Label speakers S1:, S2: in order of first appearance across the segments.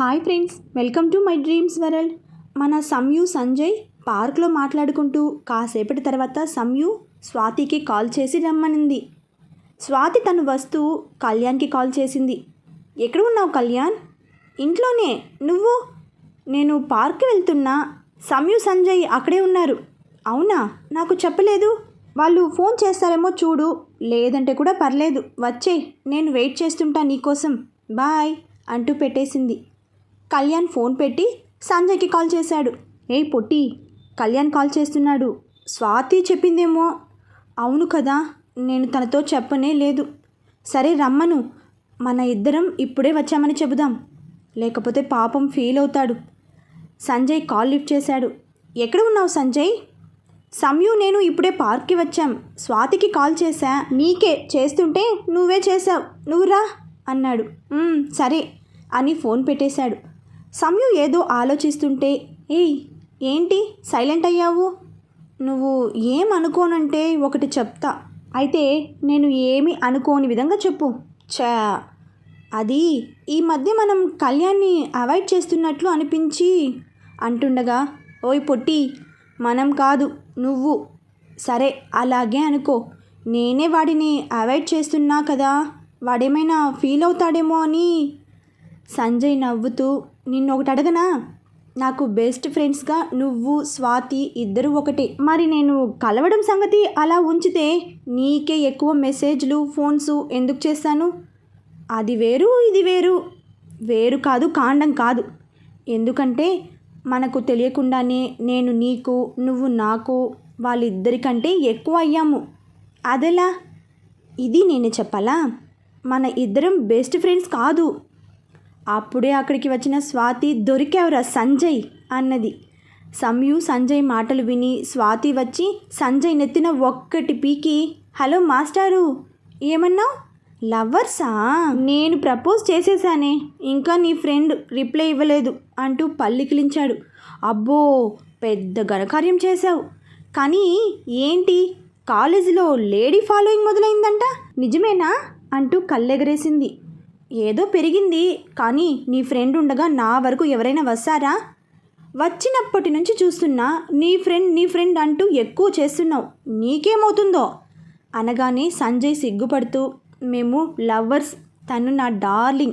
S1: Hi friends welcome to my dreams world. మన సంయు సంజయ్ పార్క్లో మాట్లాడుకుంటూ కాసేపటి తర్వాత సంయు స్వాతికి కాల్ చేసి రమ్మనింది. స్వాతి తను వస్తూ కళ్యాణ్కి కాల్ చేసింది. ఎక్కడ ఉన్నావు కళ్యాణ్? ఇంట్లోనే. నువ్వు? నేను పార్క్ వెళ్తున్నా. సంయు సంజయ్ అక్కడే ఉన్నారు. అవునా? నాకు చెప్పలేదు. వాళ్ళు ఫోన్ చేస్తారేమో చూడు. లేదంటే కూడా పర్లేదు. వచ్చే నేను వెయిట్ చేస్తుంటా నీకోసం. బాయ్ అంటూ పెట్టేసింది. కళ్యాణ్ ఫోన్ పెట్టి సంజయ్కి కాల్ చేశాడు. ఏ పొట్టి కళ్యాణ్ కాల్ చేస్తున్నాడు. స్వాతి చెప్పిందేమో. అవును కదా నేను తనతో చెప్పనే లేదు. సరే రమ్మను. మన ఇద్దరం ఇప్పుడే వచ్చామని చెబుదాం. లేకపోతే పాపం ఫీల్ అవుతాడు. సంజయ్ కాల్ లిఫ్ట్ చేశాడు. ఎక్కడ ఉన్నావు సంజయ్? సంయు నేను ఇప్పుడే పార్క్కి వచ్చాం. స్వాతికి కాల్ చేశా. నీకే. చేస్తుంటే నువ్వే చేశావు. నువ్వురా అన్నాడు. సరే అని ఫోన్ పెట్టేశాడు. సమయం ఏదో ఆలోచిస్తుంటే ఏయ్ ఏంటి? సైలెంట్ అయ్యావు? నువ్వు ఏం అనుకోనంటే ఒకటి చెప్తా. అయితే నేను ఏమి అనుకోని విధంగా చెప్పు. చా అది ఈ మధ్య మనం కళ్యాణ్ని అవాయిడ్ చేస్తున్నట్లు అనిపించి అంటుండగా ఓయ్ పొట్టి మనం కాదు నువ్వు. సరే అలాగే అనుకో. నేనే వాడిని అవాయిడ్ చేస్తున్నా కదా వాడేమైనా ఫీల్ అవుతాడేమో అని. సంజయ్ నవ్వుతూ నిన్ను ఒకటి అడగనా? నాకు బెస్ట్ ఫ్రెండ్స్గా నువ్వు స్వాతి ఇద్దరు ఒకటే. మరి నేను కలవడం సంగతి అలా ఉంచితే నీకే ఎక్కువ మెసేజ్లు ఫోన్స్ ఎందుకు చేస్తాను? అది వేరు ఇది వేరు. వేరు కాదు కాండం కాదు. ఎందుకంటే మనకు తెలియకుండానే నేను నీకు నువ్వు నాకు వాళ్ళిద్దరికంటే ఎక్కువ అయ్యాము. అదెలా? ఇది నేను చెప్పాలా? మన ఇద్దరం బెస్ట్ ఫ్రెండ్స్ కాదు. అప్పుడే అక్కడికి వచ్చిన స్వాతి దొరికావురా సంజయ్ అన్నది. సంయు సంజయ్ మాటలు విని స్వాతి వచ్చి సంజయ్ నెత్తిన ఒక్కటి పీకి హలో మాస్టారు ఏమన్నావు? లవర్సా? నేను ప్రపోజ్ చేసేసానే ఇంకా నీ ఫ్రెండ్ రిప్లై ఇవ్వలేదు అంటూ పల్లికిలించాడు అబ్బో పెద్ద ఘనకార్యం చేశావు. కానీ ఏంటి? కాలేజీలో లేడీ ఫాలోయింగ్ మొదలైందంట? నిజమేనా? అంటూ కళ్ళెగరేసింది. ఏదో పెరిగింది. కానీ నీ ఫ్రెండ్ ఉండగా నా వరకు ఎవరైనా వస్తారా? వచ్చినప్పటి నుంచి చూస్తున్నా నీ ఫ్రెండ్ నీ ఫ్రెండ్ అంటూ ఎక్కువ చేస్తున్నావు. నీకేమవుతుందో? అనగానే సంజయ్ సిగ్గుపడుతూ మేము లవ్వర్స్ తను నా డార్లింగ్.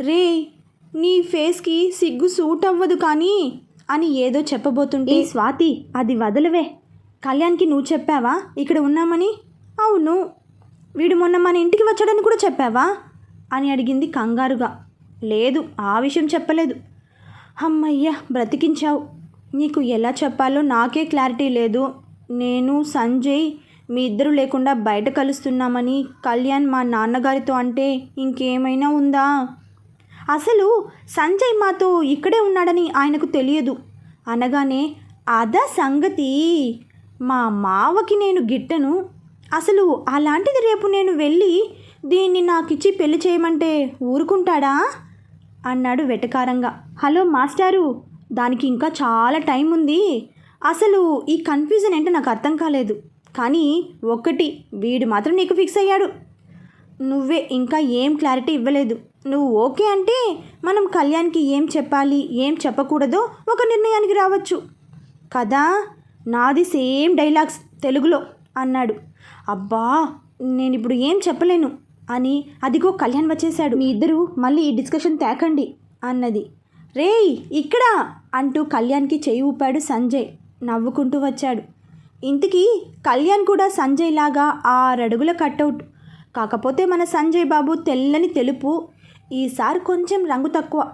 S1: రే నీ ఫేస్కి సిగ్గు సూట్ అవ్వదు కానీ అని ఏదో చెప్పబోతుంటే స్వాతి అది వదలవే. కళ్యాణ్కి నువ్వు చెప్పావా? ఇక్కడ ఉన్నామని? అవును. వీడు మొన్న మన ఇంటికి వచ్చాడని కూడా చెప్పావా? అని అడిగింది కంగారుగా. లేదు ఆ విషయం చెప్పలేదు. అమ్మయ్య బ్రతికించావు. నీకు ఎలా చెప్పాలో నాకే క్లారిటీ లేదు. నేను సంజయ్ మీ ఇద్దరు లేకుండా బయట కలుస్తున్నామని కళ్యాణ్ మా నాన్నగారితో అంటే ఇంకేమైనా ఉందా? అసలు సంజయ్ మాతో ఇక్కడే ఉన్నాడని ఆయనకు తెలియదు. అనగానే అదా సంగతి మా మావకి నేను గిట్టను. అసలు అలాంటిది రేపు నేను వెళ్ళి దీన్ని నాకిచ్చి పెళ్ళి చేయమంటే ఊరుకుంటాడా? అన్నాడు వెటకారంగా. హలో మాస్టారు దానికి ఇంకా చాలా టైం ఉంది. అసలు ఈ కన్ఫ్యూజన్ ఏంటో నాకు అర్థం కాలేదు. కానీ ఒకటి వీడు మాత్రం నీకు ఫిక్స్ అయ్యాడు. నువ్వే ఇంకా ఏం క్లారిటీ ఇవ్వలేదు. నువ్వు ఓకే అంటే మనం కళ్యాణ్కి ఏం చెప్పాలి ఏం చెప్పకూడదో ఒక నిర్ణయానికి రావచ్చు. కదా? నాది సేమ్ డైలాగ్స్ తెలుగులో అన్నాడు. అబ్బా నేను ఇప్పుడు ఏం చెప్పలేను. అని అదిగో కళ్యాణ్ వచ్చేశాడు. మీ ఇద్దరు మళ్ళీ ఈ డిస్కషన్ తేకండి అన్నది. రేయ్ ఇక్కడ అంటూ కళ్యాణ్కి చేయి ఊపాడు సంజయ్. నవ్వుకుంటూ వచ్చాడు. ఇంతకీ కళ్యాణ్ కూడా సంజయ్ లాగా ఆరడుగుల కట్అవుట్. కాకపోతే మన సంజయ్ బాబు తెల్లని తెలుపు ఈసారి కొంచెం రంగు తక్కువ.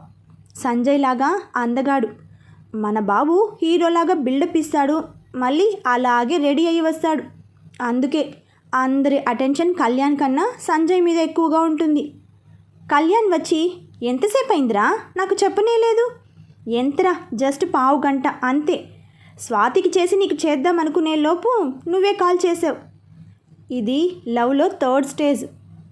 S1: సంజయ్ లాగా అందగాడు. మన బాబు హీరోలాగా బిల్డప్ ఇస్తాడు మళ్ళీ అలాగే రెడీ అయ్యి వస్తాడు. అందుకే అందరి అటెన్షన్ కళ్యాణ్ కన్నా సంజయ్ మీద ఎక్కువగా ఉంటుంది. కళ్యాణ్ వచ్చి ఎంతసేపు అయిందిరా నాకు చెప్పనే లేదు. ఎంతరా? జస్ట్ పావు గంట అంతే. స్వాతికి చేసి నీకు చేద్దాం అనుకునే లోపు నువ్వే కాల్ చేసావు. ఇది లవ్లో థర్డ్ స్టేజ్.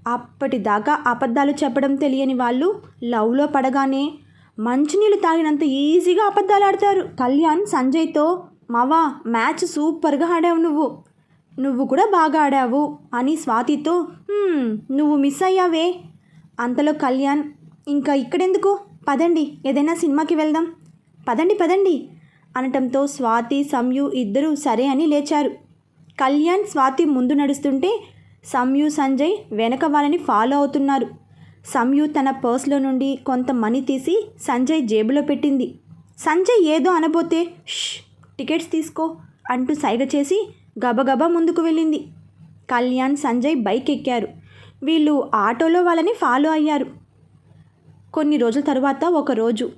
S1: అప్పటిదాకా అబద్ధాలు చెప్పడం తెలియని వాళ్ళు లవ్లో పడగానే మంచినీళ్ళు తాగినంత ఈజీగా అబద్ధాలు ఆడతారు. కళ్యాణ్ సంజయ్తో మావా మ్యాచ్ సూపర్గా ఆడావు నువ్వు. నువ్వు కూడా బాగా ఆడావు అని స్వాతితో నువ్వు మిస్ అయ్యావే. అంతలో కళ్యాణ్ ఇంకా ఇక్కడెందుకు? పదండి ఏదైనా సినిమాకి వెళ్దాం. పదండి పదండి. అనటంతో స్వాతి సంయు ఇద్దరూ సరే అని లేచారు. కళ్యాణ్ స్వాతి ముందు నడుస్తుంటే సంయు సంజయ్ వెనక వాళ్ళని ఫాలో అవుతున్నారు. సంయు తన పర్స్లో నుండి కొంత మనీ తీసి సంజయ్ జేబులో పెట్టింది. సంజయ్ ఏదో అనబోతే ష్ టికెట్స్ తీసుకో అంటూ సైగ చేసి గబగబా ముందుకు వెళ్ళింది. కళ్యాణ్ సంజయ్ బైక్ ఎక్కారు వీళ్ళు ఆటోలో వాళ్ళని ఫాలో అయ్యారు. కొన్ని రోజుల తర్వాత ఒకరోజు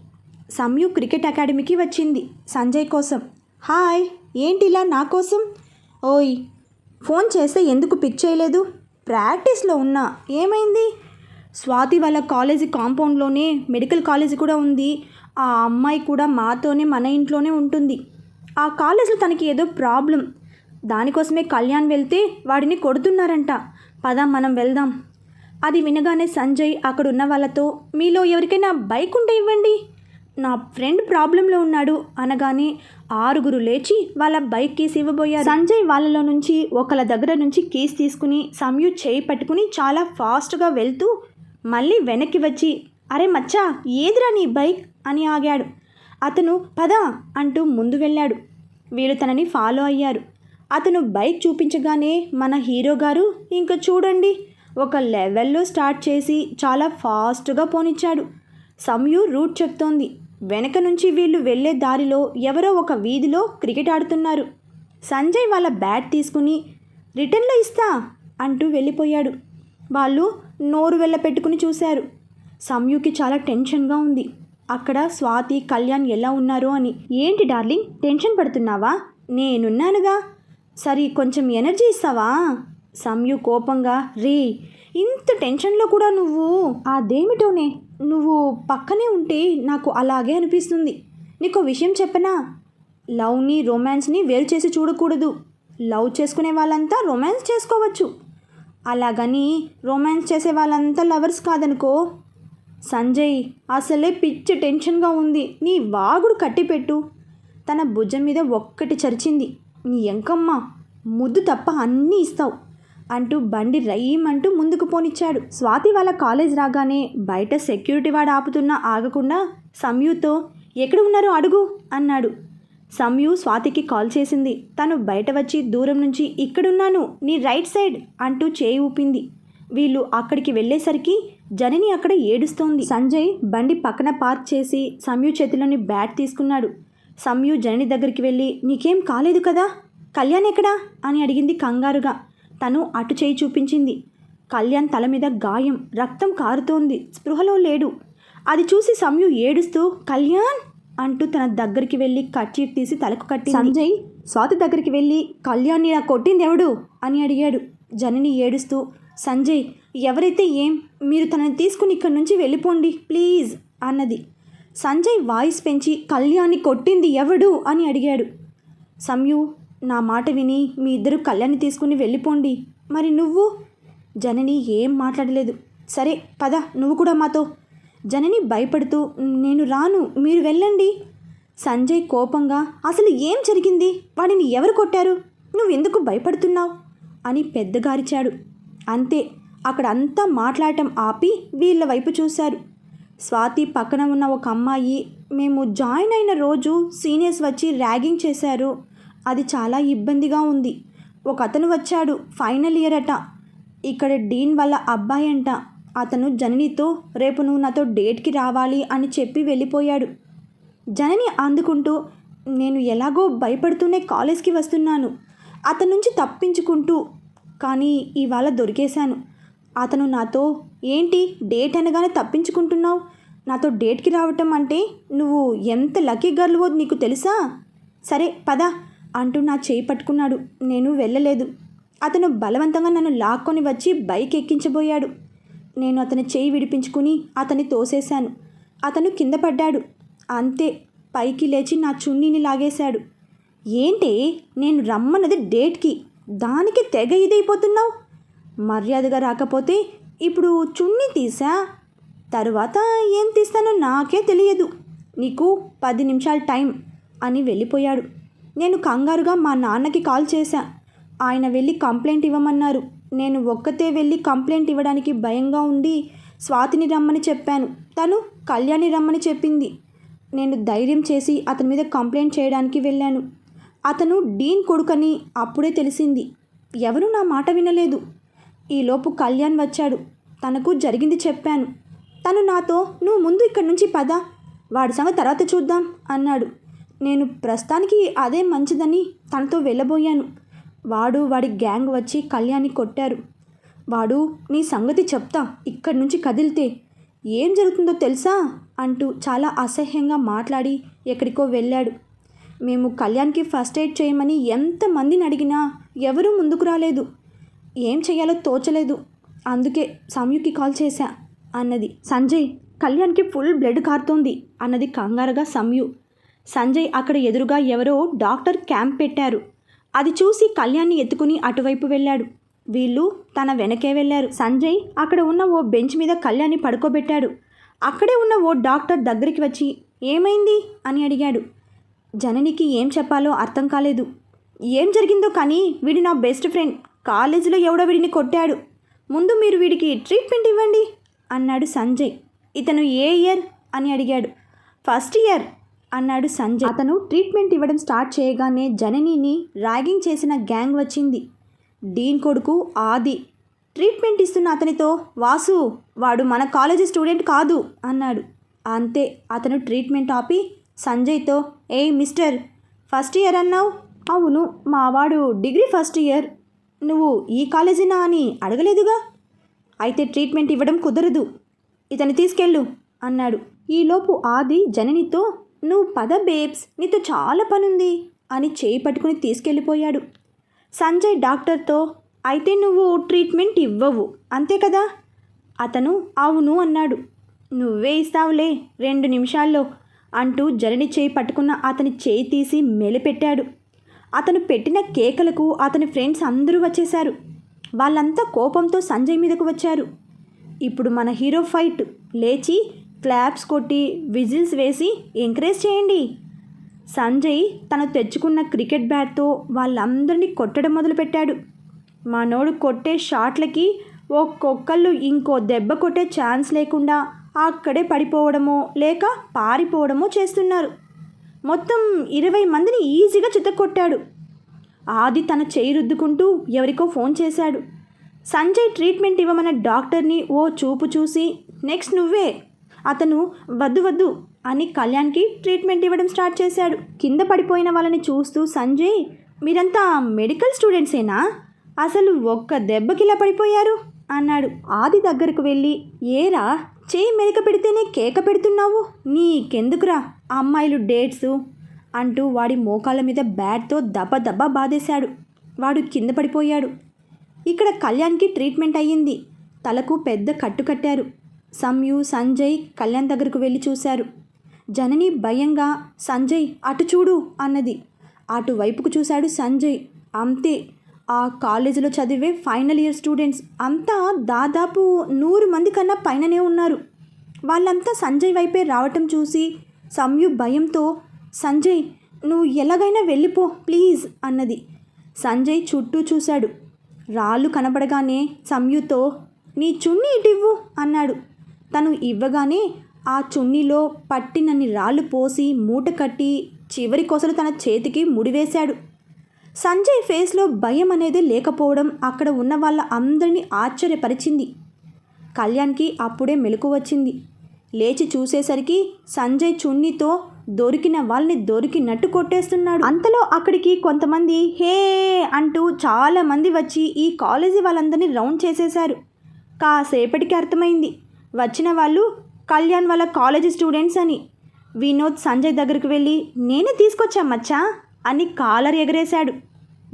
S1: సంయు క్రికెట్ అకాడమీకి వచ్చింది సంజయ్ కోసం. హాయ్ ఏంటిలా నా కోసం? ఓయ్ ఫోన్ చేస్తే ఎందుకు పిక్ చేయలేదు? ప్రాక్టీస్లో ఉన్నా ఏమైంది? స్వాతి వాళ్ళ కాలేజీ కాంపౌండ్లోనే మెడికల్ కాలేజీ కూడా ఉంది. ఆ అమ్మాయి కూడా మాతోనే మన ఇంట్లోనే ఉంటుంది. ఆ కాలేజీలో తనకి ఏదో ప్రాబ్లం. దానికోసమే కళ్యాణ్ వెళ్తే వాడిని కొడుతున్నారంట. పద మనం వెళ్దాం. అది వినగానే సంజయ్ అక్కడ ఉన్న వాళ్ళతో మీలో ఎవరికైనా బైక్ ఉంటే ఇవ్వండి. నా ఫ్రెండ్ ప్రాబ్లంలో ఉన్నాడు అనగానే ఆరుగురు లేచి వాళ్ళ బైక్ కీస్ ఇవ్వబోయారు. సంజయ్ వాళ్ళలో నుంచి ఒకళ్ళ దగ్గర నుంచి కీస్ తీసుకుని సమయూ చేయి పట్టుకుని చాలా ఫాస్ట్గా వెళ్తూ మళ్ళీ వెనక్కి వచ్చి అరే మచ్చా ఏదిరా నీ బైక్? అని ఆగాడు. అతను పద అంటూ ముందు వెళ్ళాడు. వీళ్ళు తనని ఫాలో అయ్యారు. అతను బైక్ చూపించగానే మన హీరో గారు ఇంకా చూడండి ఒక లెవెల్లో స్టార్ట్ చేసి చాలా ఫాస్ట్గా పోనిచ్చాడు. సంయు రూట్ చెప్తోంది. వెనక నుంచి వీళ్ళు వెళ్ళే దారిలో ఎవరో ఒక వీధిలో క్రికెట్ ఆడుతున్నారు. సంజయ్ వాళ్ళ బ్యాట్ తీసుకుని రిటర్న్లో ఇస్తా అంటూ వెళ్ళిపోయాడు. వాళ్ళు నోరు వెళ్ళ పెట్టుకుని చూశారు. సంయుకి చాలా టెన్షన్గా ఉంది. అక్కడ స్వాతి కళ్యాణ్ ఎలా ఉన్నారో అని ఏంటి డార్లింగ్ టెన్షన్ పడుతున్నావా? నేనున్నానుగా. సరే కొంచెం ఎనర్జీ ఇస్తావా? సమయు కోపంగా రే ఇంత టెన్షన్లో కూడా నువ్వు అదేమిటోనే నువ్వు పక్కనే ఉంటే నాకు అలాగే అనిపిస్తుంది. నీకు విషయం చెప్పనా? లవ్ని రొమాన్స్ని వేరు చేసి చూడకూడదు. లవ్ చేసుకునే వాళ్ళంతా రొమాన్స్ చేసుకోవచ్చు. అలాగని రొమాన్స్ చేసే వాళ్ళంతా లవర్స్ కాదనుకో. సంజయ్ అసలే పిచ్చి టెన్షన్గా ఉంది. నీ వాగుడు కట్టిపెట్టు. తన భుజం మీద ఒక్కటి చరిచింది. నీ ఎంకమ్మ ముద్దు తప్ప అన్నీ ఇస్తావు అంటూ బండి రయ్యమంటూ ముందుకు పోనిచ్చాడు. స్వాతి వాళ్ళ కాలేజ్ రాగానే బయట సెక్యూరిటీ వాడు ఆపుతున్నా ఆగకుండా సంయుతో ఎక్కడ ఉన్నారో అడుగు అన్నాడు. సంయు స్వాతికి కాల్ చేసింది. తను బయట వచ్చి దూరం నుంచి ఇక్కడున్నాను నీ రైట్ సైడ్ అంటూ చేయి ఊపింది. వీళ్ళు అక్కడికి వెళ్ళేసరికి జనని అక్కడ ఏడుస్తోంది. సంజయ్ బండి పక్కన పార్క్ చేసి సంయు చేతిలోని బ్యాట్ తీసుకున్నాడు. సంయు జనని దగ్గరికి వెళ్ళి నీకేం కాలేదు కదా? కళ్యాణ్ ఎక్కడా? అని అడిగింది కంగారుగా. తను అటు చేయి చూపించింది. కళ్యాణ్ తల మీద గాయం రక్తం కారుతోంది. స్పృహలో లేడు. అది చూసి సంయు ఏడుస్తూ కళ్యాణ్! అంటూ తన దగ్గరికి వెళ్ళి కట్చీట్ తీసి తలకు కట్టి సంజయ్ స్వాతి దగ్గరికి వెళ్ళి కళ్యాణ్ని నా కొట్టింది ఎవడు? అని అడిగాడు. జనని ఏడుస్తూ సంజయ్ ఎవరైతే ఏం మీరు తనని తీసుకుని ఇక్కడి నుంచి వెళ్ళిపోండి ప్లీజ్ అన్నది. సంజయ్ వాయిస్ పెంచి కళ్యాణ్ని కొట్టింది ఎవడు? అని అడిగాడు. సంయు నా మాట విని మీ ఇద్దరు కళ్యాణ్ని తీసుకుని వెళ్ళిపోండి. మరి నువ్వు? జనని ఏం మాట్లాడలేదు. సరే పద నువ్వు కూడా మాతో. జనని భయపడుతూ నేను రాను మీరు వెళ్ళండి. సంజయ్ కోపంగా అసలు ఏం జరిగింది? వాడిని ఎవరు కొట్టారు? నువ్వు ఎందుకు భయపడుతున్నావు? అని పెద్దగారిచాడు. అంతే అక్కడ అంతా మాట్లాడటం ఆపి వీళ్ళ వైపు చూశారు. స్వాతి పక్కన ఉన్న ఒక అమ్మాయి మేము జాయిన్ అయిన రోజు సీనియర్స్ వచ్చి ర్యాగింగ్ చేశారు. అది చాలా ఇబ్బందిగా ఉంది. ఒక అతను వచ్చాడు ఫైనల్ ఇయర్ అట. ఇక్కడ డీన్ వాళ్ళ అబ్బాయి అంట. అతను జననితో రేపు నువ్వు నాతో డేట్కి రావాలి అని చెప్పి వెళ్ళిపోయాడు. జనని అందుకుంటూ నేను ఎలాగో భయపడుతూనే కాలేజ్కి వస్తున్నాను. అతని నుంచి తప్పించుకుంటూ. కానీ ఇవాళ దొరికేశాను. అతను నాతో ఏంటి? డేట్ అనగానే తప్పించుకుంటున్నావు? నాతో డేట్కి రావటం అంటే నువ్వు ఎంత లక్కీ గర్ల్వో నీకు తెలుసా? సరే పద అంటూ నా చేయి పట్టుకున్నాడు. నేను వెళ్ళలేదు. అతను బలవంతంగా నన్ను లాక్కొని వచ్చి బైక్ ఎక్కించబోయాడు. నేను అతని చేయి విడిపించుకుని అతన్ని తోసేశాను. అతను కింద పడ్డాడు. అంతే పైకి లేచి నా చున్నీని లాగేశాడు. ఏంటి? నేను రమ్మన్నది డేట్కి. దానికి తెగ ఇదైపోతున్నావు? మర్యాదగా రాకపోతే ఇప్పుడు చున్నీ తీసా? తరువాత ఏం తీస్తానో నాకే తెలియదు. నీకు పది నిమిషాల టైం అని వెళ్ళిపోయాడు. నేను కంగారుగా మా నాన్నకి కాల్ చేశా. ఆయన వెళ్ళి కంప్లైంట్ ఇవ్వమన్నారు. నేను ఒక్కతే వెళ్ళి కంప్లైంట్ ఇవ్వడానికి భయంగా ఉండి స్వాతిని రమ్మని చెప్పాను. తను కళ్యాణి రమ్మని చెప్పింది. నేను ధైర్యం చేసి అతని మీద కంప్లైంట్ చేయడానికి వెళ్ళాను. అతను డీన్ కొడుకని అప్పుడే తెలిసింది. ఎవరూ నా మాట వినలేదు. ఈలోపు కళ్యాణ్ వచ్చాడు. తనకు జరిగింది చెప్పాను. తను నాతో నువ్వు ముందు ఇక్కడి నుంచి పద. వాడి సంగతి తర్వాత చూద్దాం అన్నాడు. నేను ప్రస్తుతానికి అదే మంచిదని తనతో వెళ్ళబోయాను. వాడు వాడి గ్యాంగ్ వచ్చి కళ్యాణ్ని కొట్టారు. వాడు నీ సంగతి చెప్తా. ఇక్కడి నుంచి కదిలితే. ఏం జరుగుతుందో తెలుసా? అంటూ చాలా అసహ్యంగా మాట్లాడి ఎక్కడికో వెళ్ళాడు. మేము కళ్యాణ్కి ఫస్ట్ ఎయిడ్ చేయమని ఎంతమందిని అడిగినా ఎవరూ ముందుకు రాలేదు. ఏం చేయాలో తోచలేదు. అందుకే సంయుకి కాల్ చేశా. అన్నది సంజయ్ కళ్యాణ్కి ఫుల్ బ్లడ్ కారుతోంది అన్నది కంగారుగా సంయు సంజయ్ అక్కడ ఎదురుగా ఎవరో డాక్టర్ క్యాంప్ పెట్టారు. అది చూసి కళ్యాణ్ని ఎత్తుకుని అటువైపు వెళ్ళాడు. వీళ్ళు తన వెనకే వెళ్ళారు. సంజయ్ అక్కడ ఉన్న ఓ బెంచ్ మీద కళ్యాణ్ని పడుకోబెట్టాడు. అక్కడే ఉన్న ఓ డాక్టర్ దగ్గరికి వచ్చి ఏమైంది? అని అడిగాడు. జననికి ఏం చెప్పాలో అర్థం కాలేదు. ఏం జరిగిందో కానీ వీడు నా బెస్ట్ ఫ్రెండ్. కాలేజీలో ఎవడో వీడిని కొట్టాడు. ముందు మీరు వీడికి ట్రీట్మెంట్ ఇవ్వండి అన్నాడు సంజయ్. ఇతను ఏ ఇయర్ అని అడిగాడు. ఫస్ట్ ఇయర్ అన్నాడు సంజయ్. అతను ట్రీట్మెంట్ ఇవ్వడం స్టార్ట్ చేయగానే జననిని ర్యాగింగ్ చేసిన గ్యాంగ్ వచ్చింది. డీన్ కొడుకు ఆది ట్రీట్మెంట్ ఇస్తున్న అతనితో వాసు వాడు మన కాలేజీ స్టూడెంట్ కాదు అన్నాడు. అంతే అతను ట్రీట్మెంట్ ఆపి సంజయ్తో ఏ మిస్టర్ ఫస్ట్ ఇయర్ అన్నావు? అవును మావాడు డిగ్రీ ఫస్ట్ ఇయర్ నువ్వు ఈ కాలేజీనా అని అడగలేదుగా? అయితే ట్రీట్మెంట్ ఇవ్వడం కుదరదు. ఇతని తీసుకెళ్ళు అన్నాడు. ఈలోపు ఆది జననితో నువ్వు పద బేబ్స్ నీతో చాలా పనుంది అని చేయి పట్టుకుని తీసుకెళ్ళిపోయాడు. సంజయ్ డాక్టర్తో అయితే నువ్వు ట్రీట్మెంట్ ఇవ్వవు అంతే కదా? అతను అవును అన్నాడు. నువ్వే ఇస్తావులే రెండు నిమిషాల్లో అంటూ జరణి చేయి పట్టుకున్న అతని చేయి తీసి మెలిపెట్టాడు. అతను పెట్టిన కేకలకు అతని ఫ్రెండ్స్ అందరూ వచ్చేశారు. వాళ్ళంతా కోపంతో సంజయ్ మీదకు వచ్చారు. ఇప్పుడు మన హీరో ఫైట్. లేచి క్లాప్స్ కొట్టి విజిల్స్ వేసి ఎంకరేజ్ చేయండి. సంజయ్ తను తెచ్చుకున్న క్రికెట్ బ్యాట్తో వాళ్ళందరినీ కొట్టడం మొదలుపెట్టాడు. మనోడు కొట్టే షాట్లకి ఒక్కొక్కళ్ళు ఇంకో దెబ్బ కొట్టే ఛాన్స్ లేకుండా అక్కడే పడిపోవడమో లేక పారిపోవడమో చేస్తున్నారు. మొత్తం ఇరవై మందిని ఈజీగా చితక్కొట్టాడు. ఆది తన చేయి రుద్దుకుంటూ ఎవరికో ఫోన్ చేశాడు. సంజయ్ ట్రీట్మెంట్ ఇవ్వమన్న డాక్టర్ని ఓ చూపు చూసి నెక్స్ట్ నువ్వే. అతను వద్దు వద్దు అని కళ్యాణ్కి ట్రీట్మెంట్ ఇవ్వడం స్టార్ట్ చేశాడు. కింద పడిపోయిన వాళ్ళని చూస్తూ సంజయ్ మీరంతా మెడికల్ స్టూడెంట్సేనా? అసలు ఒక్క దెబ్బకిలా పడిపోయారు? అన్నాడు. ఆది దగ్గరకు వెళ్ళి ఏరా చేయి మెలిక పెడితేనే కేక పెడుతున్నావు? నీకెందుకురా అమ్మాయిలు డేట్స్? అంటూ వాడి మోకాళ్ళ మీద బ్యాట్తో దబ దబ బాధేశాడు. వాడు కింద పడిపోయాడు. ఇక్కడ కళ్యాణ్కి ట్రీట్మెంట్ అయ్యింది. తలకు పెద్ద కట్టు కట్టారు. సంయు సంజయ్ కళ్యాణ్ దగ్గరకు వెళ్ళి చూశారు. జనని భయంగా సంజయ్ అటు చూడు అన్నది. అటువైపుకు చూశాడు సంజయ్. అంతే. ఆ కాలేజీలో చదివే ఫైనల్ ఇయర్ స్టూడెంట్స్ అంతా దాదాపు నూరు మంది కన్నా పైననే ఉన్నారు. వాళ్ళంతా సంజయ్ వైపే రావటం చూసి సంయు భయంతో సంజయ్ నువ్వు ఎలాగైనా వెళ్ళిపో ప్లీజ్ అన్నది. సంజయ్ చుట్టూ చూశాడు. రాళ్ళు కనపడగానే సమ్యుతో నీ చున్నీ ఇటివ్వు అన్నాడు. తను ఇవ్వగానే ఆ చున్నీలో పట్టినన్ని రాళ్ళు పోసి మూట కట్టి చివరి కొసలు తన చేతికి ముడివేశాడు. సంజయ్ ఫేస్లో భయం అనేది లేకపోవడం అక్కడ ఉన్న వాళ్ళ అందరినీ ఆశ్చర్యపరిచింది. కళ్యాణ్కి అప్పుడే మెలకు వచ్చింది. లేచి చూసేసరికి సంజయ్ చున్నీతో దొరికిన వాళ్ళని దొరికినట్టు కొట్టేస్తున్నాడు. అంతలో అక్కడికి కొంతమంది హే అంటూ చాలామంది వచ్చి ఈ కాలేజీ వాళ్ళందరినీ రౌండ్ చేసేశారు. కాసేపటికి అర్థమైంది. వచ్చిన వాళ్ళు కళ్యాణ్ వాళ్ళ కాలేజీ స్టూడెంట్స్ అని. వినోద్ సంజయ్ దగ్గరికి వెళ్ళి నేనే తీసుకొచ్చా మచ్చా? అని కాలర్ ఎగరేశాడు.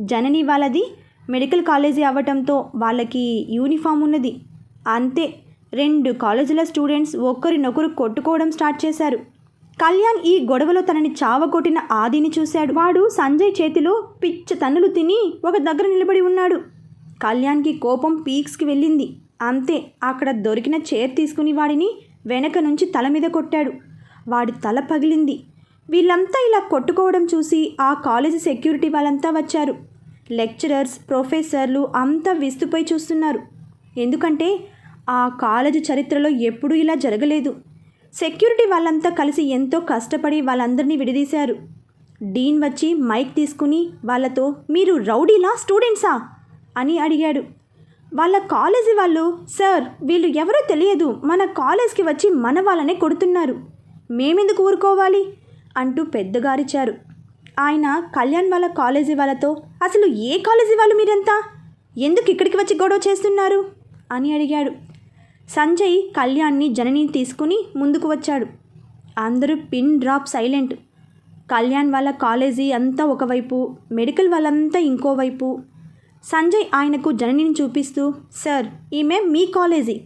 S1: జనని వాళ్ళది మెడికల్ కాలేజీ అవ్వటంతో వాళ్ళకి యూనిఫామ్ ఉన్నది. అంతే రెండు కాలేజీల స్టూడెంట్స్ ఒకరినొకరు కొట్టుకోవడం స్టార్ట్ చేశారు. కళ్యాణ్ ఈ గొడవలో తనని చావకొట్టిన ఆదిని చూశాడు. వాడు సంజయ్ చేతిలో పిచ్చ తన్నులు తిని ఒక దగ్గర నిలబడి ఉన్నాడు. కళ్యాణ్కి కోపం పీక్స్కి వెళ్ళింది. అంతే అక్కడ దొరికిన చైర్ తీసుకుని వాడిని వెనక నుంచి తల మీద కొట్టాడు. వాడి తల పగిలింది. వీళ్ళంతా ఇలా కొట్టుకోవడం చూసి ఆ కాలేజీ సెక్యూరిటీ వాళ్ళంతా వచ్చారు. లెక్చరర్స్ ప్రొఫెసర్లు అంతా విస్తుపోయి చూస్తున్నారు. ఎందుకంటే ఆ కాలేజీ చరిత్రలో ఎప్పుడూ ఇలా జరగలేదు. సెక్యూరిటీ వాళ్ళంతా కలిసి ఎంతో కష్టపడి వాళ్ళందరినీ విడదీశారు. డీన్ వచ్చి మైక్ తీసుకుని వాళ్ళతో మీరు రౌడీలా స్టూడెంట్సా? అని అడిగాడు. వాళ్ళ కాలేజీ వాళ్ళు సార్ వీళ్ళు ఎవరో తెలియదు. మన కాలేజ్కి వచ్చి మన వాళ్ళనే కొడుతున్నారు. మేమెందుకు ఊరుకోవాలి? అంటూ పెద్దగారిచారు ఆయన కళ్యాణ్ వాళ్ళ కాలేజీ వాళ్ళతో అసలు ఏ కాలేజీ వాళ్ళు మీరంతా? ఎందుకు ఇక్కడికి వచ్చి గొడవ చేస్తున్నారు? అని అడిగాడు. సంజయ్ కళ్యాణ్ని జనని తీసుకుని ముందుకు వచ్చాడు. అందరూ పిన్ డ్రాప్ సైలెంట్. కళ్యాణ్ వాళ్ళ కాలేజీ అంతా ఒకవైపు మెడికల్ వాళ్ళంతా ఇంకోవైపు. సంజయ్ ఆయనకు జననిని చూపిస్తూ సార్ ఈమె మీ కాలేజీ.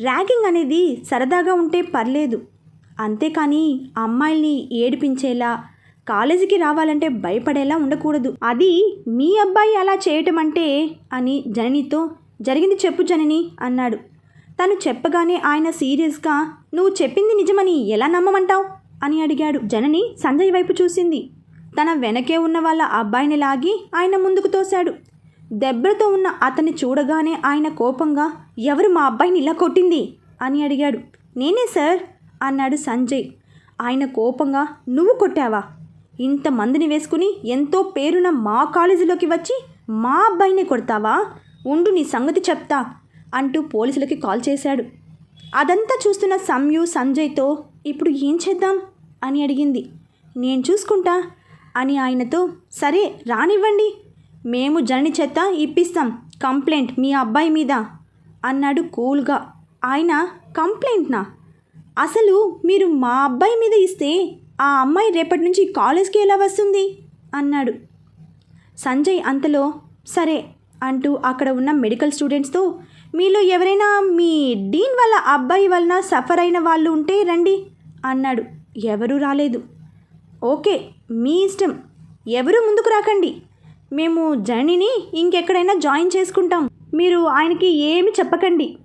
S1: ర్యాగింగ్ అనేది సరదాగా ఉంటే పర్లేదు. అంతేకాని అమ్మాయిల్ని ఏడిపించేలా కాలేజీకి రావాలంటే భయపడేలా ఉండకూడదు. అది మీ అబ్బాయి అలా చేయటం అంటే అని జననితో జరిగింది చెప్పు జనని అన్నాడు. తను చెప్పగానే ఆయన సీరియస్గా నువ్వు చెప్పింది నిజమని ఎలా నమ్మమంటావు? అని అడిగాడు. జనని సంజయ్ వైపు చూసింది. తన వెనకే ఉన్న వాళ్ళ అబ్బాయిని లాగి ఆయన ముందుకు తోశాడు. దెబ్బలతో ఉన్న అతన్ని చూడగానే ఆయన కోపంగా ఎవరు మా అబ్బాయిని ఇలా కొట్టింది? అని అడిగాడు. నేనే సార్? అన్నాడు సంజయ్. ఆయన కోపంగా నువ్వు కొట్టావా? ఇంతమందిని వేసుకుని ఎంతో పేరున మా కాలేజీలోకి వచ్చి మా అబ్బాయినే కొడతావా? ఉండు నీ సంగతి చెప్తా అంటూ పోలీసులకి కాల్ చేశాడు. అదంతా చూస్తున్న సంయు సంజయ్తో ఇప్పుడు ఏం చేద్దాం? అని అడిగింది. నేను చూసుకుంటా అని ఆయనతో సరే రానివ్వండి. మేము జనని చెత్త ఇప్పిస్తాం కంప్లైంట్ మీ అబ్బాయి మీద అన్నాడు కూల్గా. ఆయన కంప్లైంట్నా? అసలు మీరు మా అబ్బాయి మీద ఇస్తే ఆ అమ్మాయి రేపటి నుంచి కాలేజ్కి ఎలా వస్తుంది? అన్నాడు. సంజయ్ అంతలో సరే అంటూ అక్కడ ఉన్న మెడికల్ స్టూడెంట్స్తో మీలో ఎవరైనా మీ డీన్ వాళ్ళ అబ్బాయి వలన సఫర్ అయిన వాళ్ళు ఉంటే రండి అన్నాడు. ఎవరూ రాలేదు. ఓకే మీ ఇష్టం. ఎవరు ముందుకు రాకండి. మేము జర్నీని ఇంకెక్కడైనా జాయిన్ చేసుకుంటాం. మీరు ఆయనకి ఏమి చెప్పకండి.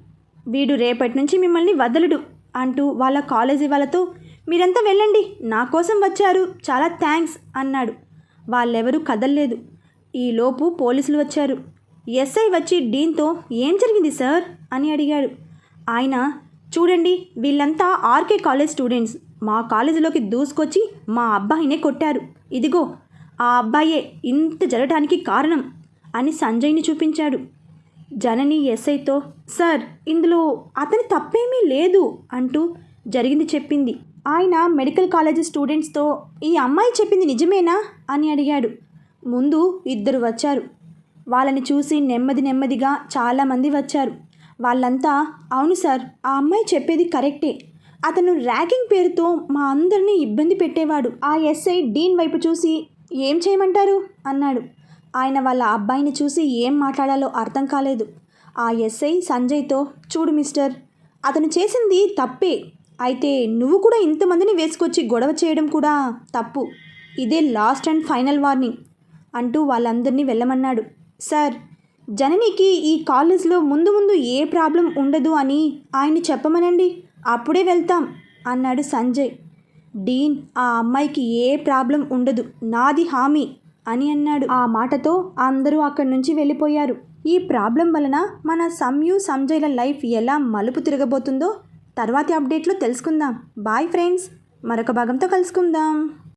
S1: వీడు రేపటి నుంచి మిమ్మల్ని వదలడు. అంటూ వాళ్ళ కాలేజీ వాళ్ళతో మీరంతా వెళ్ళండి నా కోసం వచ్చారు చాలా థ్యాంక్స్ అన్నాడు. వాళ్ళెవరూ కదల్లేదు. ఈలోపు పోలీసులు వచ్చారు. ఎస్ఐ వచ్చి డీన్తో ఏం జరిగింది సార్? అని అడిగాడు. ఆయన చూడండి వీళ్ళంతా ఆర్కే కాలేజ్ స్టూడెంట్స్. మా కాలేజీలోకి దూసుకొచ్చి మా అబ్బాయినే కొట్టారు. ఇదిగో ఆ అబ్బాయే ఇంత జరగటానికి కారణం అని సంజయ్ని చూపించాడు. జనని ఎస్ఐతో సార్ ఇందులో అతని తప్పేమీ లేదు అంటూ జరిగింది చెప్పింది. ఆయన మెడికల్ కాలేజీ స్టూడెంట్స్తో ఈ అమ్మాయి చెప్పింది నిజమేనా? అని అడిగాడు. ముందు ఇద్దరు వచ్చారు. వాళ్ళని చూసి నెమ్మది నెమ్మదిగా చాలామంది వచ్చారు. వాళ్ళంతా అవును సార్ ఆ అమ్మాయి చెప్పేది కరెక్టే. అతను ర్యాగింగ్ పేరుతో మా అందరినీ ఇబ్బంది పెట్టేవాడు. ఆ ఎస్ఐ డీన్ వైపు చూసి ఏం చేయమంటారు? అన్నాడు. ఆయన వాళ్ళ అబ్బాయిని చూసి ఏం మాట్లాడాలో అర్థం కాలేదు. ఆ ఎస్ఐ సంజయ్తో చూడు మిస్టర్ అతను చేసింది తప్పే. అయితే నువ్వు కూడా ఇంతమందిని వేసుకొచ్చి గొడవ చేయడం కూడా తప్పు. ఇదే లాస్ట్ అండ్ ఫైనల్ వార్నింగ్ అంటూ వాళ్ళందరినీ వెళ్ళమన్నాడు. సార్ జననికి ఈ కాలేజ్లో ముందు ముందు ఏ ప్రాబ్లం ఉండదు అని ఆయన చెప్పమనండి. అప్పుడే వెళ్తాం అన్నాడు సంజయ్. డీన్ ఆ అమ్మాయికి ఏ ప్రాబ్లం ఉండదు. నాది హామీ. అని అన్నాడు. ఆ మాటతో అందరూ అక్కడి నుంచి వెళ్ళిపోయారు. ఈ ప్రాబ్లం వలన మన సంయు సంజయ్ల లైఫ్ ఎలా మలుపు తిరగబోతుందో తర్వాతి అప్డేట్లో తెలుసుకుందాం. బాయ్ ఫ్రెండ్స్ మరొక భాగంతో కలుసుకుందాం.